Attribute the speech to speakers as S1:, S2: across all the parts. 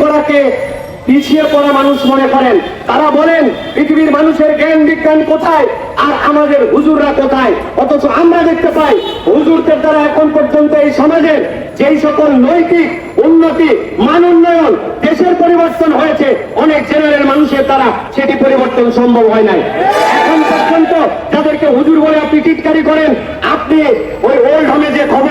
S1: করাকে পিছিয়ে পড়া মানুষ মনে করেন। তারা বলেন, পৃথিবীর মানুষের জ্ঞান বিজ্ঞান কোথায়? আর আমাদের হুজুররা কোথায়? অথচ আমরা দেখতে পাই, হুজুরদের দ্বারা এখন পর্যন্ত এই সমাজের যেই সকল নৈতিক উন্নতি, মান উন্নয়ন, দেশের পরিবর্তন হয়েছে, অনেক জেনারেল মানুষের দ্বারা সেটি পরিবর্তন সম্ভব হয় নাই। এখন পর্যন্ত যাদেরকে হুজুর বলে আপনি টিটকারি করেন, আপনি ওই ওল্ড হোমে যে খবর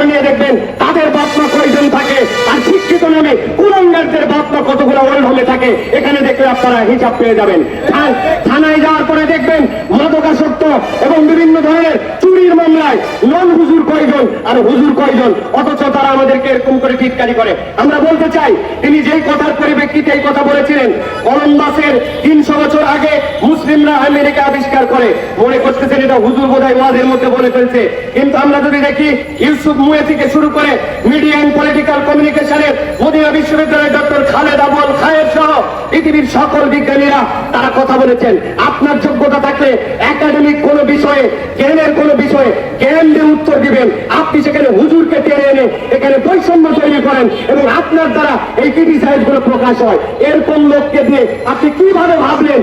S1: কতগুলো ওল্ড হোমে থাকে, এখানে দেখলে আপনারা হিসাব পেয়ে যাবেন। থানায় যাওয়ার পরে দেখবেন মাদকাসক্ত এবং বিভিন্ন ধরনের চুরির মামলায় নন হুজুর কয়জন আর হুজুর কয়জন, অথচ তারা আমাদেরকে এরকম করে টিটকারি করে। আমরা বলতে চাই, তিনি যেই কথার পরিপ্রেক্ষিতে এই কথা বলেছিলেন, কলম্বাসের তিনশো বছর আগে মুসলিমরা আমেরিকা আবিষ্কার করে। মনে করতেছেন এটা হুজুর বোধহয় ওয়াজের মধ্যে বলে ফেলছে। কিন্তু আমরা যদি দেখি, ইউসুফ মুয়ে থেকে শুরু করে মিডিয়া অ্যান্ড পলিটিক্যাল কমিউনিকেশনের মদিনা বিশ্ববিদ্যালয়ের ডক্টর খালেদ আবুল খায়ের সহ পৃথিবীর সকল বিজ্ঞানীরা, তারা কথা বলেছেন। আপনার যোগ্যতা থাকলে একাডেমিক কোন বিষয়ে, জ্ঞানের কোন বিষয়ে জ্ঞান দিয়ে উত্তর দিবেন। আপনি সেখানে হুজুরকে টেনে এনে এখানে বৈষম্য তৈরি করেন এবং আপনার দ্বারা এই ক্রিটিসাইজগুলো প্রকাশ হয়। এরকম লোককে দিয়ে আপনি কীভাবে ভাবলেন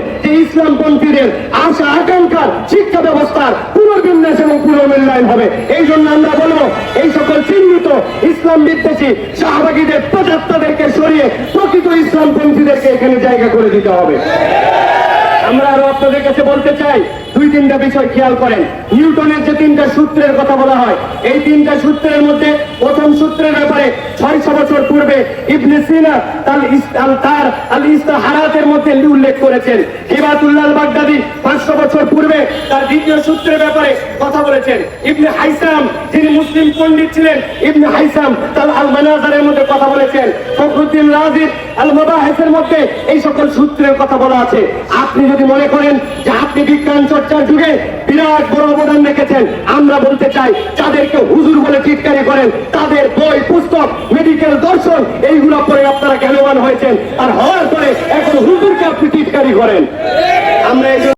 S1: ইসলামপন্থীদের আশা, আকাঙ্ক্ষার শিক্ষা ব্যবস্থার পুনর্বিন্যাস এবং পুনর্মূল্যায়ন হবে। এই জন্য আমরা বলব, এই সকল চিহ্নিত ইসলাম বিদ্বেষী শাহবাগীদের প্রজাত্তাদেরকে সরিয়ে প্রকৃত ইসলামপন্থীদেরকে এখানে জায়গা করে দিতে হবে। আমরা আরও আপনাদের কাছে বলতে চাই দুই তিনটা বিষয় খেয়াল করেন। নিউটনের যে তিনটা সূত্রের কথা বলা হয়, এই তিনটা সূত্রের মধ্যে প্রথম সূত্রের ব্যাপারে ছয়শো বছর পূর্বে ইবনে সিনা তার ইস- তার আল ইস্তাহারাতের মধ্যে উল্লেখ করেছেন। হিবাতুল্লাহ বাগদাদি পাঁচশো বছর পূর্বে তার দ্বিতীয় সূত্রের ব্যাপারে কথা বলেছেন। ইবনে হাইসাম, যিনি মুসলিম পণ্ডিত ছিলেন, ইবনে হাইসাম তার আল মানাজারের মধ্যে কথা বলেছেন। ফখরুদ্দিন রাজির আল মাবাহেসের মধ্যে এই সকল সূত্রের কথা বলা আছে। আপনি যদি মনে করেন যে আপনি বিজ্ঞান চর্চার যুগে বিরাট বড় অবদান রেখেছেন। আমরা বলতে চাই তাদেরকে হুজুর বলে চিৎকারি করেন, তাদের বই, পুস্তক মেডিকেল দর্শন, এইগুলো পরে আপনারা জ্ঞানবান হয়েছেন? আর হওয়ার পরে এখন হুজুরকে আপনি চিৎকারি করেন। আমরা